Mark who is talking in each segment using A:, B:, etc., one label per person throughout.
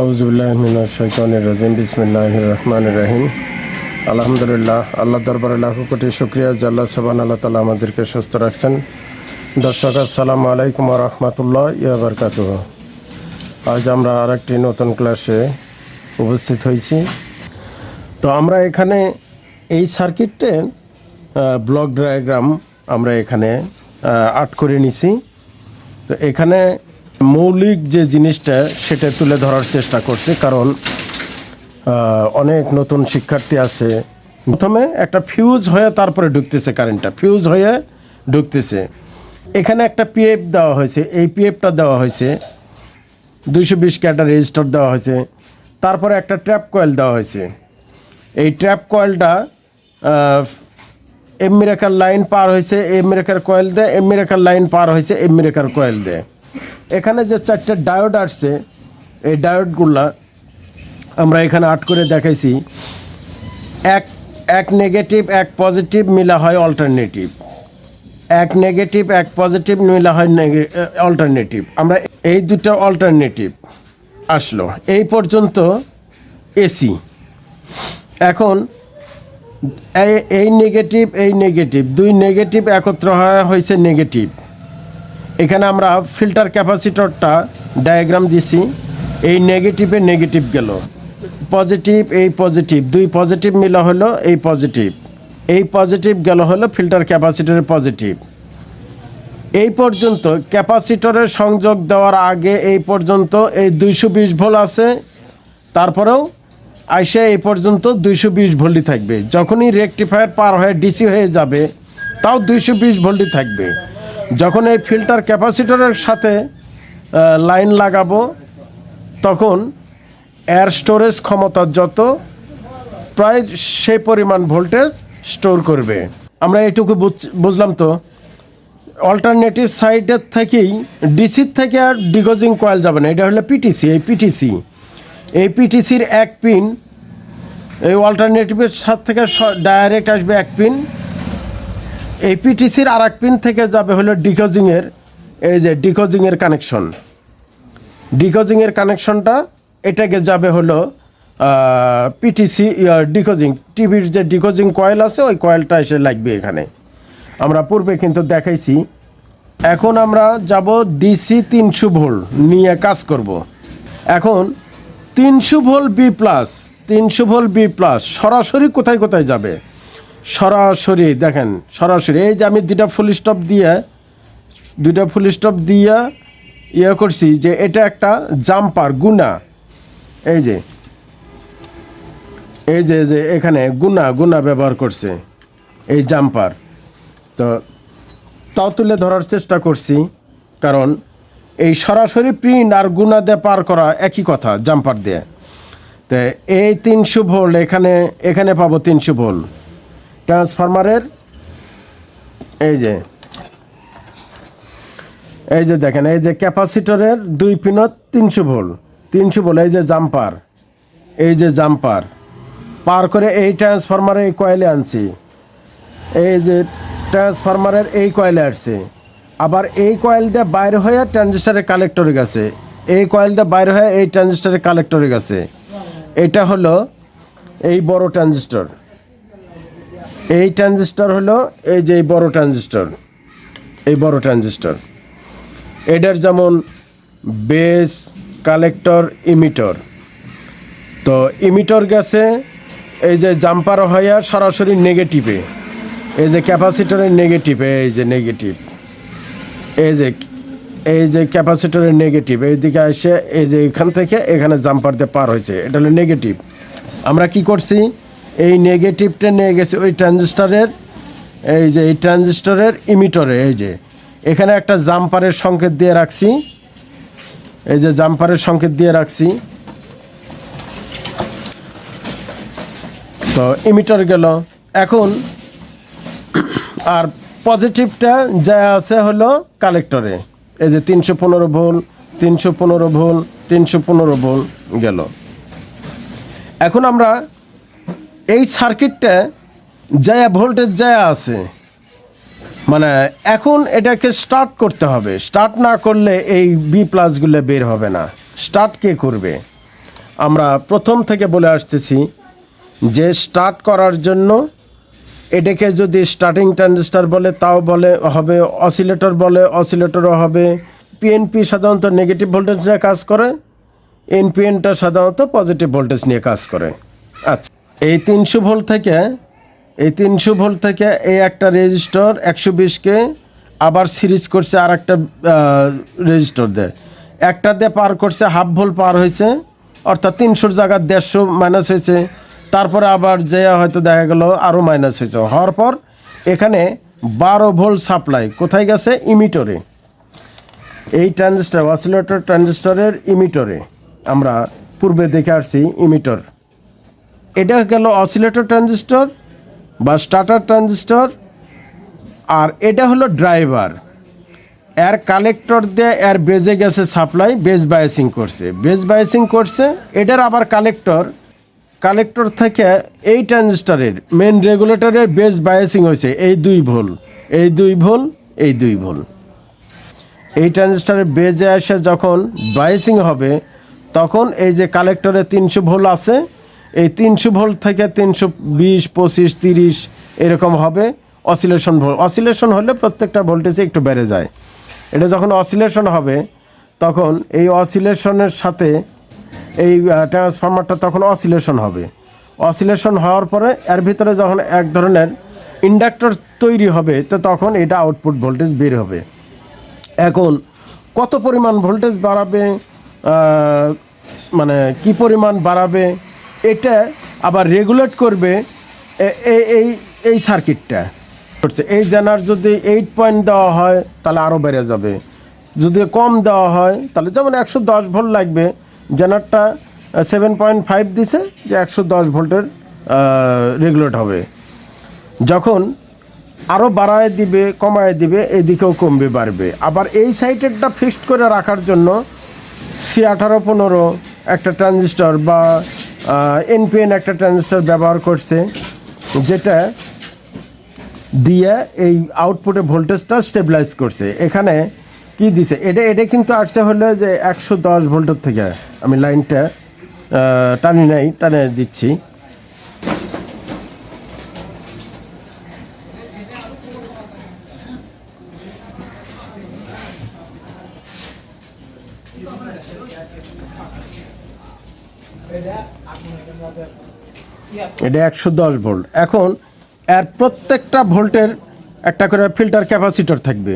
A: আউজুবিল্লাহমিনাশাইতানির রাজিম বিসমিল্লাহ রহমান রহিম। আলহামদুলিল্লাহ, আল্লাহ দরবারে লাখো কোটি শুক্রিয়া, যে আল্লাহ সবান আল্লাহ তালা আমাদেরকে সুস্থ রাখছেন। দর্শক, আসসালামু আলাইকুম রহমতুল্লাহ ইয়াবরকাত আজ আমরা আরেকটি নতুন ক্লাসে উপস্থিত হয়েছি। তো আমরা এখানে এই সার্কিটে ব্লক ডায়াগ্রাম আমরা এখানে আর্ট করে নিছি। তো এখানে মৌলিক যে জিনিসটা, সেটা তুলে ধরার চেষ্টা করছে, কারণ অনেক নতুন শিক্ষার্থী আছে। প্রথমে একটা ফিউজ হয়ে তারপরে ঢুকতেছে কারেন্টটা ফিউজ হয়ে ঢুকতেছে। এখানে একটা পিএফ দেওয়া হয়েছে। এই পিএফটা দেওয়া হয়েছে। দুইশো বিশ ক্যাটার রেজিস্টার দেওয়া হয়েছে। তারপরে একটা ট্র্যাপ কয়েল দেওয়া হয়েছে। এই ট্র্যাপ কয়েলটা এম মিরাকার লাইন পার হয়েছে এম মিরাকার কয়েল দেয় এম মিরাকার লাইন পার হয়েছে এম মিরাকার কয়েল দেয় এখানে যে চারটে ডায়োড আসছে, এই ডায়োডগুলা আমরা এখানে আট করে দেখাইছি। এক এক নেগেটিভ এক পজিটিভ মিলা হয় অল্টারনেটিভ এক নেগেটিভ এক পজিটিভ মিলা হয় অল্টারনেটিভ আমরা এই দুটো অল্টারনেটিভ আসলো। এই পর্যন্ত এসি এখন এই- নেগেটিভ এই নেগেটিভ দুই নেগেটিভ একত্র হওয়া হয়েছে নেগেটিভ এখানে আমরা ফিল্টার ক্যাপাসিটরটা ডায়াগ্রাম দিছি। এই নেগেটিভে নেগেটিভ গেল। পজিটিভ এই পজিটিভ দুই পজিটিভ মিলা হলো এই পজিটিভ এই পজিটিভ গেল হলো ফিল্টার ক্যাপাসিটরের পজিটিভ এই পর্যন্ত ক্যাপাসিটরের সংযোগ দেওয়ার আগে এই পর্যন্ত এই দুইশো বিশ ভোল আছে। তারপরেও আইসে এই পর্যন্ত দুইশো বিশ ভোল্টই থাকবে। যখনই রেকটিফায়ার পার হয়ে ডিসি হয়ে যাবে, তাও দুইশো বিশ ভোল্টই থাকবে। যখন এই ফিল্টার ক্যাপাসিটরের সাথে লাইন লাগাবো, তখন এয়ার স্টোরেজ ক্ষমতা যত, প্রায় সেই পরিমাণ ভোল্টেজ স্টোর করবে। আমরা এটুকু বুঝ- বুঝলাম তো? অল্টারনেটিভ সাইডের থেকেই ডিসির থেকে আর ডিগোজিং কয়েল যাবে না। এটা হলো পিটিসি এই পিটিসি এই পিটিসির এক পিন এই অল্টারনেটিভের সাথ থেকে ডাইরেক্ট আসবে এক পিন এই পিটিসির আর এক পিন থেকে যাবে হলো ডিকোজিংয়ের এই যে ডিকোজিংয়ের কানেকশন ডিকোজিংয়ের কানেকশনটা এটাকে যাবে হলো পিটিসি ডিকোজিং টিভির যে ডিকোজিং কয়েল আছে, ওই কয়েলটা এসে লাগবে এখানে। আমরা পূর্বে কিন্তু দেখাইছি। এখন আমরা যাব ডিসি তিনশো ভোল নিয়ে কাজ করব। এখন তিনশো ভোল বি প্লাস তিনশো ভোল্ট বি প্লাস সরাসরি কোথায় কোথায় যাবে? সরাসরি, দেখেন, সরাসরি, এই যে আমি দুইটা ফুল স্টপ দিয়ে, দুইটা ফুল স্টপ দিয়ে ইয়ে করছি যে এটা একটা জাম্পার গুনা। এই যে এই যে যে এখানে গুনা গুনা ব্যবহার করছে, এই জাম্পার তো তাও তুলে ধরার চেষ্টা করছি, কারণ এই সরাসরি প্রিন্ট আর গুনা দিয়ে পার করা একই কথা জাম্পার দিয়ে। তো এই তিনশো ভোল্ট, এখানে এখানে পাবো তিনশো ভোল্ট। ট্রান্সফরমারের, এই যে এই যে দেখেন, এই যে ক্যাপাসিটরের দুই পিনত তিনশো ভোল তিনশো ভোল এই যে জাম্পার, এই যে জাম্পার, পার করে এই ট্রান্সফরমারে এই কয়েলে আনছি, এই যে ট্রান্সফরমারের এই কয়েলে আসছে, আবার এই কয়েল দিয়ে বাইরে হয়ে ট্রানজিস্টারের কালেক্টরে গেছে, এই কয়েল দিয়ে বাইরে হয়ে এই ট্রানজিস্টারের কালেক্টরে গেছে, এটা হলো এই বড় ট্রানজিস্টর। এই ট্রানজিস্টর হলো এই যে বড় ট্রানজিস্টর, এই বড় ট্রানজিস্টর। এটার যেমন বেস, কালেক্টর, ইমিটর। তো ইমিটর গেছে এই যে জাম্পার হইয়া সরাসরি নেগেটিভে। এই যে ক্যাপাসিটরের নেগেটিভে, এই যে নেগেটিভ। এই যে এই যে ক্যাপাসিটরের নেগেটিভ এইদিকে এসে এই যে এখান থেকে এখানে জাম্পার দিয়ে পার হয়েছে, এটা হলো নেগেটিভ। আমরা কি করছি? এই নেগেটিভটা নিয়ে গেছি ওই ট্রানজিস্টরের এই যে এই ট্রানজিস্টরের ইমিটরে এই যে। এখানে একটা জাম্পারের সংকেত দিয়ে রাখছি। এই যে জাম্পারের সংকেত দিয়ে রাখছি। তো ইমিটর গেল। এখন আর পজিটিভটা যা আছে হলো কালেক্টরে এই যে তিনশো পনেরো ভোল, তিনশো পনেরো ভোল, তিনশো পনেরো ভোল গেল। এখন আমরা এই সার্কিটটা যা ভোল্টেজ যা আছে। মানে এখন এটাকে স্টার্ট করতে হবে। স্টার্ট না করলে এই বি প্লাসগুলো বের হবে না। স্টার্ট কে করবে? আমরা প্রথম থেকে বলে আসতেছি যে স্টার্ট করার জন্য এটাকে যদি স্টার্টিং ট্রানজিস্টার বলে, তাও বলে, হবে অসিলেটর বলে অসিলেটরও হবে। পিএনপি সাধারণত নেগেটিভ ভোল্টেজ নিয়ে কাজ করে এনপিএনটা সাধারণত পজিটিভ ভোল্টেজ নিয়ে কাজ করে। আচ্ছা। এই তিনশো ভোল্ট থেকে, এই তিনশো ভোল্ট থেকে এই একটা রেজিস্টর একশো বিশকে আবার সিরিজ করছে আর একটা রেজিস্টর দেয়। একটা দিয়ে পার করছে হাফ ভোল্ট পার হয়েছে, অর্থাৎ তিনশোর জায়গায় দেড়শো মাইনাস হয়েছে। তারপরে আবার যে হয়তো দেখা গেল আরও মাইনাস হয়েছে। হওয়ার পর এখানে বারো ভোল্ট সাপ্লাই কোথায় গেছে? ইমিটরে। এই ট্রানজিস্টার, অসিলেটর ট্রানজিস্টরের ইমিটরে। আমরা পূর্বে দেখে আসছি ইমিটর। এটা গেল অসিলেটর ট্রানজিস্টর বা স্টার্টার ট্রানজিস্টর আর এটা হলো ড্রাইভার এর কালেক্টর দিয়ে এর বেজে গেছে সাপ্লাই বেজ বায়াসিং করছে। বেজ বায়াসিং করছে, এটার আবার কালেক্টর কালেক্টর থেকে এই ট্রানজিস্টারের মেন রেগুলেটরের বেজ বায়াসিং হয়েছে, এই দুই ভোল। এই দুই ভোল, এই দুই ভোল। এই ট্রানজিস্টারের বেজে এসে যখন বায়াসিং হবে, তখন এই যে কালেক্টরে তিনশো ভোল আছে এই তিনশো ভোল্ট থেকে তিনশো বিশ, পঁচিশ, তিরিশ এরকম হবে অসিলেশন ভোল্ট। অসিলেশন হলে প্রত্যেকটা ভোল্টেজে একটু বেড়ে যায়। এটা যখন অসিলেশন হবে, তখন এই অসিলেশনের সাথে এই ট্রান্সফর্মারটা তখন অসিলেশন হবে। অসিলেশন হওয়ার পরে এর ভিতরে যখন এক ধরনের ইন্ডাক্টর তৈরি হবে, তো তখন এটা আউটপুট ভোল্টেজ বের হবে। এখন কত পরিমাণ ভোল্টেজ বাড়াবে মানে কি পরিমাণ বাড়াবে এটা আবার রেগুলেট করবে এই এই সার্কিটটা করছে এই জেনার যদি এইট পয়েন্ট দেওয়া হয়, তাহলে আরও বেড়ে যাবে। যদি কম দেওয়া হয়, তাহলে যেমন একশো দশ ভোল্ট লাগবে, জেনারটা সেভেন পয়েন্ট ফাইভ দিছে যে একশো দশ ভোল্টের রেগুলেট হবে। যখন আরও বাড়ায় দিবে, কমায় দিবে, এদিকেও কমবে, বাড়বে। আবার এই সাইটেরটা ফিক্সড করে রাখার জন্য সি আঠারো পনেরো একটা ট্রানজিস্টর বা এনপিএন একটা ট্রানজিস্টার ব্যবহার করছে, যেটা দিয়ে এই আউটপুটে ভোল্টেজটা স্টেবিলাইজ করছে। এখানে কি দিছে? এটা এটা কিন্তু আসছে হলো যে একশো দশ ভোল্টের থেকে। আমি লাইনটা টানি নাই, টানে দিচ্ছি। এটা একশো দশ ভোল্ট। এখন এর প্রত্যেকটা ভোল্টের একটা করে ফিল্টার ক্যাপাসিটর থাকবে।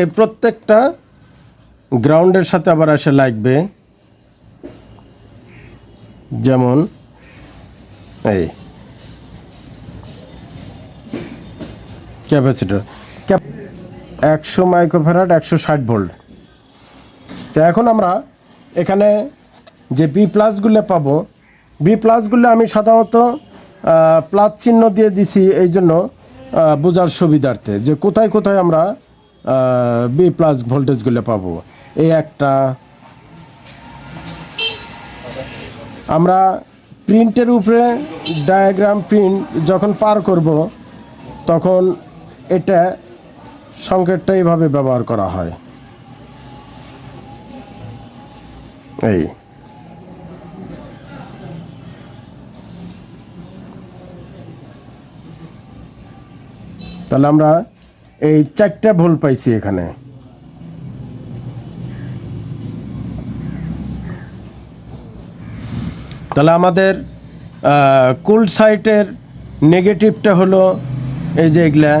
A: এই প্রত্যেকটা গ্রাউন্ডের সাথে আবার এসে লাগবে। যেমন এই ক্যাপাসিটর। একশো মাইক্রোফেরাড, একশো ষাট ভোল্ট। তো এখন আমরা এখানে যে বি প্লাসগুলো পাবো বি প্লাসগুলো আমি সাধারণত প্লাস চিহ্ন দিয়ে দিছি এই জন্য বোঝার সুবিধার্থে যে কোথায় কোথায় আমরা বি প্লাস ভোল্টেজগুলো পাবো। এই একটা। আমরা প্রিন্টের উপরে ডায়াগ্রাম প্রিন্ট যখন পার করব, তখন এটা সংকেতটা এইভাবে ব্যবহার করা হয়। এই। তাহলে আমরা এই চারটা ভুল পাইছি এখানে। তাহলে আমাদের কুল সাইটের নেগেটিভটা হলো এই যে এগুলা।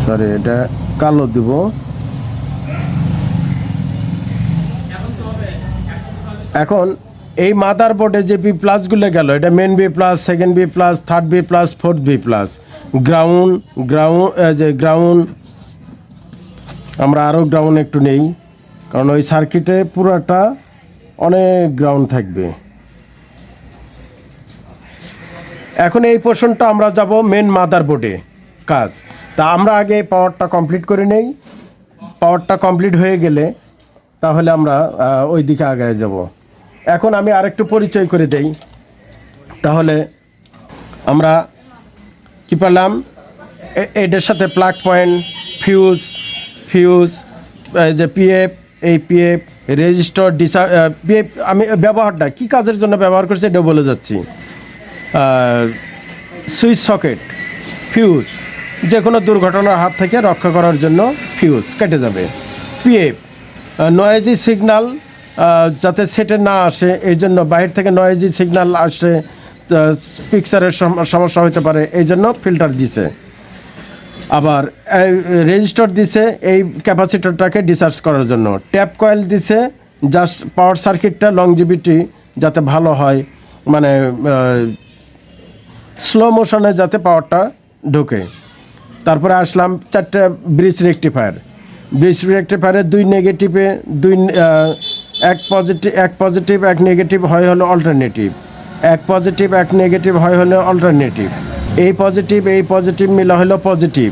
A: সরি, এটা কালো দিব। এখন এই মাদার বোর্ডে যে বি প্লাসগুলো গেল এটা main B plus second B plus third B plus fourth B plus ground ground যে গ্রাউন্ড আমরা আরও গ্রাউন্ড একটু নেই, কারণ ওই সার্কিটে পুরোটা অনেক গ্রাউন্ড থাকবে। এখন এই পোর্শনটা আমরা যাব মেন মাদার বোর্ডে কাজ। তা আমরা আগে পাওয়ারটা কমপ্লিট করে নেই। পাওয়ারটা কমপ্লিট হয়ে গেলে তাহলে আমরা ওই দিকে আগায় যাব। এখন আমি আরেকটু পরিচয় করে দেই। তাহলে আমরা কি পেলাম এ- এটার সাথে প্লাগ পয়েন্ট ফিউজ ফিউজ যে পিএফ এই পিএফ রেজিস্টার ডিসা পিএফ আমি ব্যবহারটা কি কাজের জন্য ব্যবহার করছি এটা বলে যাচ্ছি। সুইচ সকেট ফিউজ যে কোনো দুর্ঘটনার হাত থেকে রক্ষা করার জন্য ফিউজ কেটে যাবে। পিএফ নয়েজি সিগনাল যাতে সেটে না আসে এই জন্য বাইরে থেকে নয়েজি সিগনাল আসে পিকচারের সমস্যা হতে পারে এই জন্য ফিল্টার দিছে। আবার রেজিস্টার দিছে এই ক্যাপাসিটরটাকে ডিসচার্জ করার জন্য। ট্যাপ কয়েল দিছে জাস্ট পাওয়ার সার্কিটটা লংজিভিটি যাতে ভালো হয় মানে স্লো মোশনে যাতে পাওয়ারটা ঢোকে। তারপরে আসলাম চারটে ব্রিজ রেকটিফায়ার ব্রিজ রেকটিফায়ারের দুই নেগেটিভে দুই এক পজিটিভ এক পজিটিভ এক নেগেটিভ হয় হলো অল্টারনেটিভ এক পজিটিভ এক নেগেটিভ হয় হলো অল্টারনেটিভ এই পজিটিভ এই পজিটিভ মিলা হলো পজিটিভ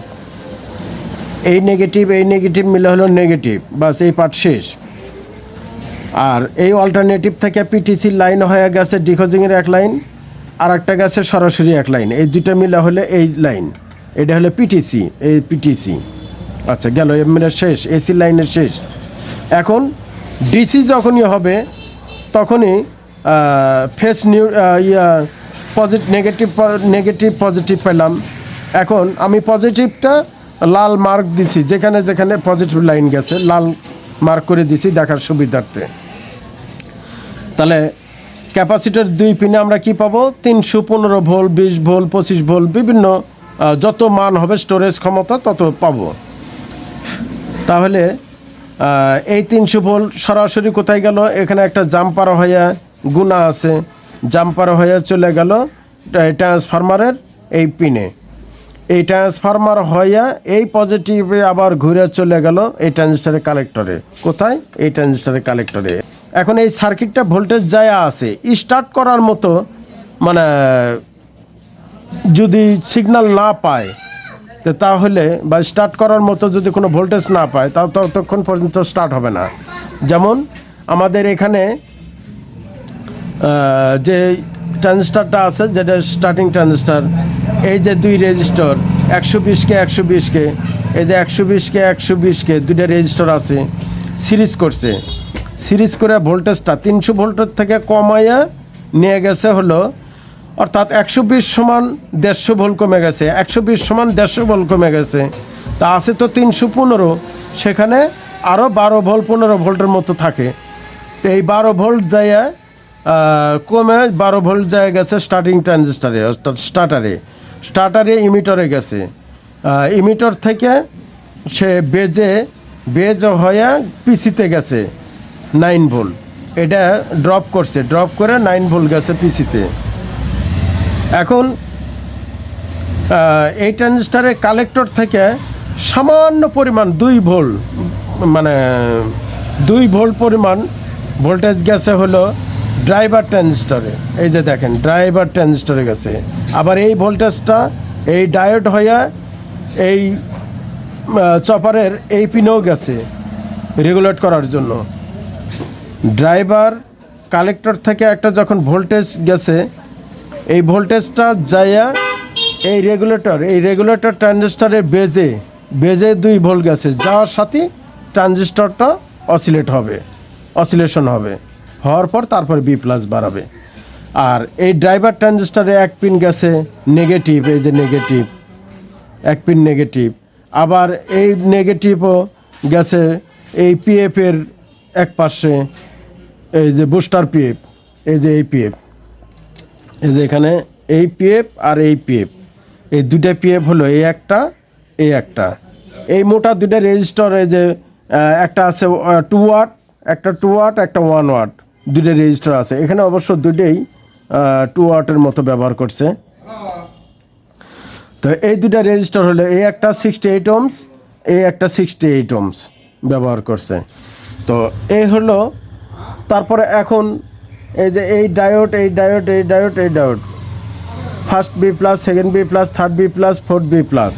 A: এই নেগেটিভ এই নেগেটিভ মিলে হলো নেগেটিভ বাস, এই পার্ট শেষ। আর এই অল্টারনেটিভ থেকে পিটিসি লাইন হয়ে গেছে ডিকোজিংয়ের এক লাইন আর একটা গেছে সরাসরি এক লাইন এই দুটো মিলে হলে এই লাইন এটা হলো পিটিসি এই পিটিসি আচ্ছা গেল এমএর শেষ এসি লাইনের শেষ। এখন ডিসি যখনই হবে, তখনই ফেস নিউ ইয়া পজিটিভ নেগেটিভ নেগেটিভ পজিটিভ পেলাম। এখন আমি পজিটিভটা লাল মার্ক দিছি, যেখানে যেখানে পজিটিভ লাইন গেছে, লাল মার্ক করে দিছি দেখার সুবিধার্থে। তাহলে ক্যাপাসিটার দুই পিনে আমরা কি পাবো? তিনশো পনেরো ভোল বিশ ভোল পঁচিশ ভোল বিভিন্ন যত মান হবে স্টোরেজ ক্ষমতা তত পাবো। তাহলে এই তিনশো ভোল্ট সরাসরি কোথায় গেল? এখানে একটা জাম্পার হয়ে গুণা আছে। জাম্পার হয়ে চলে গেল ট্রান্সফরমারের এই পিনে। এই ট্রান্সফরমার হইয়া এই পজিটিভে আবার ঘুরে চলে গেল এই ট্রানজিস্টারের কালেক্টরে। কোথায়? এই ট্রানজিস্টারের কালেক্টরে। এখন এই সার্কিটটা ভোল্টেজ যায় আছে, স্টার্ট করার মতো মানে যদি সিগন্যাল না পায় তাহলে বা স্টার্ট করার মতো যদি কোনো ভোল্টেজ না পায়, তাও ততক্ষণ পর্যন্ত স্টার্ট হবে না। যেমন আমাদের এখানে যে ট্রানজিস্টারটা আছে, যেটা স্টার্টিং ট্রানজিস্টার এই যে দুই রেজিস্টর একশো বিশকে একশো বিশকে এই যে একশো বিশকে একশো বিশকে দুইটা রেজিস্টর আছে সিরিজ করছে। সিরিজ করে ভোল্টেজটা তিনশো ভোল্টের থেকে কমাইয়া নিয়ে গেছে হলো অর্থাৎ একশো বিশ সমান দেড়শো ভোল্ট কমে গেছে, একশো বিশ সমান দেড়শো ভোল্ট কমে গেছে। তা আছে তো তিনশো পনেরো, সেখানে আরও বারো ভোল্ট পনেরো ভোল্টের মতো থাকে। তো এই বারো ভোল্ট যাইয়া কমে বারো ভোল্ট যায় গেছে স্টার্টিং ট্রানজিস্টারে অর্থাৎ স্টার্টারে স্টার্টারে ইমিটরে গেছে। ইমিটর থেকে সে বেজে, বেজ হয়ে পিসিতে গেছে নাইন ভোল্ট এটা ড্রপ করছে ড্রপ করে নাইন ভোল্ট গেছে পিসিতে। এখন এই ট্রানজিস্টারের কালেক্টর থেকে সামান্য পরিমাণ দুই ভোল্ট মানে দুই ভোল্ট পরিমাণ ভোল্টেজ গেছে হলো ড্রাইভার ট্রানজিস্টরে এই যে দেখেন ড্রাইভার ট্রানজিস্টরে গেছে। আবার এই ভোল্টেজটা এই ডায়োড হয়ে এই চপারের এই পিনেও গেছে রেগুলেট করার জন্য। ড্রাইভার কালেক্টর থেকে একটা যখন ভোল্টেজ গেছে এই ভোল্টেজটা যাইয়া এই রেগুলেটর এই রেগুলেটর ট্রানজিস্টরের বেজে বেজে দুই ভোল্ট গেছে। যাওয়ার সাথে ট্রানজিস্টরটা অসিলেট হবে অসিলেশন হবে। হওয়ার পর তারপর বি প্লাস বাড়াবে। আর এই ড্রাইভার ট্রানজিস্টারে এক পিন গেছে নেগেটিভ এই যে নেগেটিভ এক পিন নেগেটিভ আবার এই নেগেটিভও গেছে, এই পিএফের এক পাশে, এই যে বুস্টার পিএফ এই যে এই পিএফ এই যে এখানে এই পিএফ আর এই পিএফ। এই দুটা পিএফ হলো এই একটা এই একটা। এই মোটা দুটা রেজিস্টার এই যে একটা আছে টু ওয়াট একটা টু ওয়াট একটা ওয়ান ওয়াট দুটো রেজিস্টার আছে। এখানে অবশ্য দুটোই টু ওয়াটের মতো ব্যবহার করছে। তো এই দুটা রেজিস্টার হলো এই একটা সিক্সটি এইট ওমস এই একটা সিক্সটি এইট ওমস ব্যবহার করছে। তো এই হলো, তারপরে এখন এই যে এই ডায়োড এই ডায়োড এই ডায়োড এই diode. First B plus second B plus third B plus fourth B plus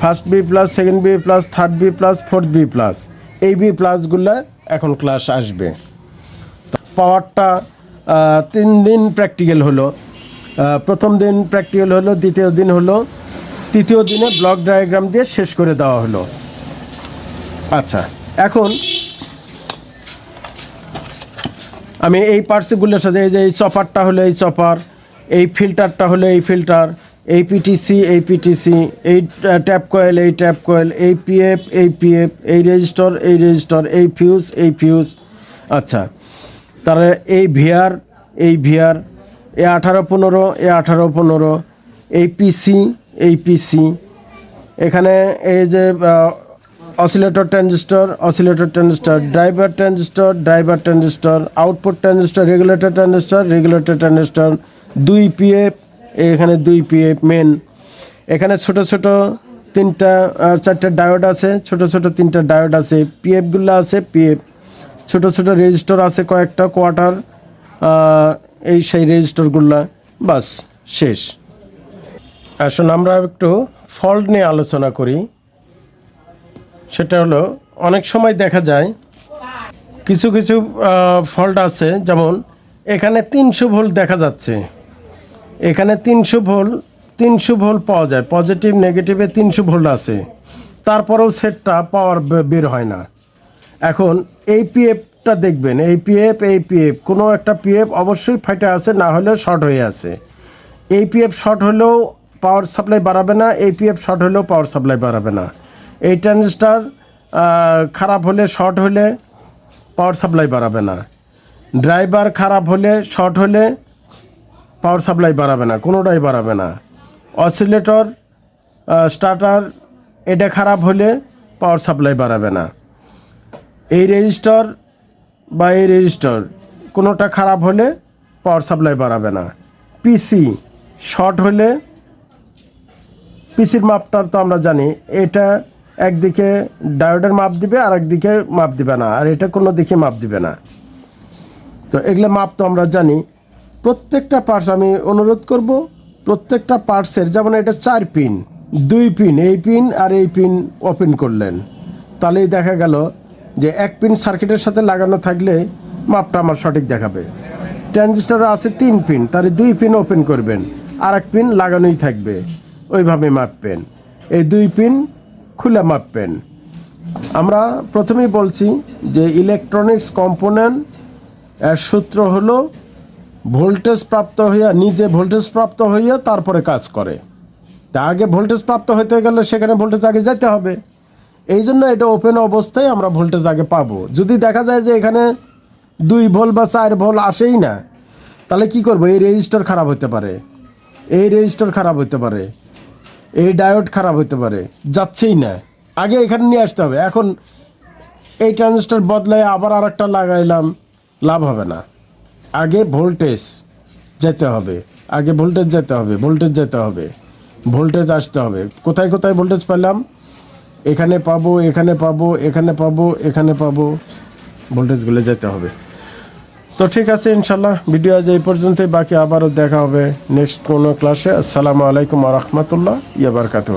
A: first B plus second B plus third B plus fourth B plus এই বি প্লাসগুলো এখন ক্লাস আসবে। পাওয়ারটা তিন দিন প্র্যাকটিক্যাল হলো। প্রথম দিন প্র্যাকটিক্যাল হলো, দ্বিতীয় দিন হলো। তৃতীয় দিনে ব্লক ডায়াগ্রাম দিয়ে শেষ করে দেওয়া হলো। আচ্ছা এখন আমি এই পার্টসগুলোর সাথে এই যে এই চপারটা হলো এই চপার, এই ফিল্টারটা হলো এই ফিল্টার, এই পিটিসি এই পিটিসি এই ট্যাপ কয়েল, এই ট্যাপ কয়েল, এই পিএফ এই পিএফ এই রেজিস্টর এই রেজিস্টর, এই ফিউজ এই ফিউজ। আচ্ছা তাহলে এই ভিআর এই ভিআর এ আঠারো পনেরো, এ আঠারো পনেরো, এই পিসি এই পিসি এখানে এই যে oscillator transistor oscillator transistor driver transistor driver transistor output transistor regulator transistor regulator transistor দুই পিএফ এখানে দুই পিএফ মেন এখানে ছোট ছোট তিনটা চারটে ডায়োড আছে, ছোট ছোট তিনটা ডায়োড আছে পিএফগুলো আছে পিএফ ছোট ছোট রেজিস্টর আছে কয়েকটা কোয়ার্টার এই সেই রেজিস্টরগুলো বাস, শেষ। আসুন আমরা একটু ফল্ট নিয়ে আলোচনা করি। সেটা হলো, অনেক সময় দেখা যায় কিছু কিছু ফল্ট আছে, যেমন এখানে তিনশো ভোল্ট দেখা যাচ্ছে। এখানে তিনশো ভোল্ট তিনশো ভোল্ট পাওয়া যায় পজিটিভ নেগেটিভে তিনশো ভোল্ট আছে। তারপরেও সেটটা পাওয়ার বের হয় না। এখন এই পিএফটা দেখবেন, এই পিএফ এই পিএফ কোনো একটা পিএফ অবশ্যই ফাইটে আছে, না হলেও শর্ট হয়ে আছে। এই পিএফ শর্ট হলেও পাওয়ার সাপ্লাই বাড়াবে না, এই পিএফ শর্ট হলেও পাওয়ার সাপ্লাই বাড়াবে না। এই ট্রানজিস্টার খারাপ হলে শর্ট হলে পাওয়ার সাপ্লাই বাড়াবে না। ড্রাইভার খারাপ হলে শর্ট হলে পাওয়ার সাপ্লাই বাড়াবে না, কোনোটাই বাড়াবে না। অসিলেটর স্টার্টার এটা খারাপ হলে পাওয়ার সাপ্লাই বাড়াবে না। এই রেজিস্টার বা এই রেজিস্টার কোনোটা খারাপ হলে পাওয়ার সাপ্লাই বাড়াবে না। পিসি শর্ট হলে পিসির মাপটার তো আমরা জানি, এটা একদিকে ডায়োডের মাপ দিবে, আর একদিকে মাপ দিবে না। আর এটা কোনো দিকে মাপ দিবে না। তো এগুলো মাপ তো আমরা জানি। প্রত্যেকটা পার্টস আমি অনুরোধ করব, প্রত্যেকটা পার্টসের যেমন এটা চার পিন দুই পিন এই পিন আর এই পিন ওপেন করলেন। তাহলেই দেখা গেল যে এক পিন সার্কিটের সাথে লাগানো থাকলে মাপটা আমার সঠিক দেখাবে। ট্রানজিস্টার আছে তিন পিন তাহলে দুই পিন ওপেন করবেন। আর এক পিন লাগানোই থাকবে। ওইভাবে মাপবেন। এই দুই পিন খুলে মাপবেন। আমরা প্রথমেই বলছি যে ইলেকট্রনিক্স কম্পোনেন্ট এর সূত্র হলো ভোল্টেজ প্রাপ্ত হইয়া, নিজে ভোল্টেজ প্রাপ্ত হইয়া তারপরে কাজ করে। তা আগে ভোল্টেজ প্রাপ্ত হইতে গেলে সেখানে ভোল্টেজ আগে যেতে হবে। এই জন্য এটা ওপেন অবস্থায় আমরা ভোল্টেজ আগে পাবো। যদি দেখা যায় যে এখানে দুই ভোল্ট বা চার ভোল্ট আসেই না, তাহলে কি করব? এই রেজিস্টার খারাপ হতে পারে। এই রেজিস্টার খারাপ হতে পারে। এই ডায়োড খারাপ হতে পারে, যাচ্ছেই না। আগে এখানে নিয়ে আসতে হবে, এখন এই ট্রানজিস্টার বদলায় আবার আর একটা লাগাইলাম, লাভ হবে না। আগে ভোল্টেজ যেতে হবে, আগে ভোল্টেজ যেতে হবে, ভোল্টেজ যেতে হবে, ভোল্টেজ আসতে হবে। কোথায় কোথায় ভোল্টেজ পেলাম? এখানে পাবো এখানে পাবো এখানে পাবো এখানে পাবো, ভোল্টেজগুলো যেতে হবে। তো ঠিক আছে ইনশাল্লাহ ভিডিও আজ এই পর্যন্তই। বাকি আবারও দেখা হবে নেক্সট কোনো ক্লাসে। আসসালামু আলাইকুম রহমতুল্লাহ ইয়াবারকাতু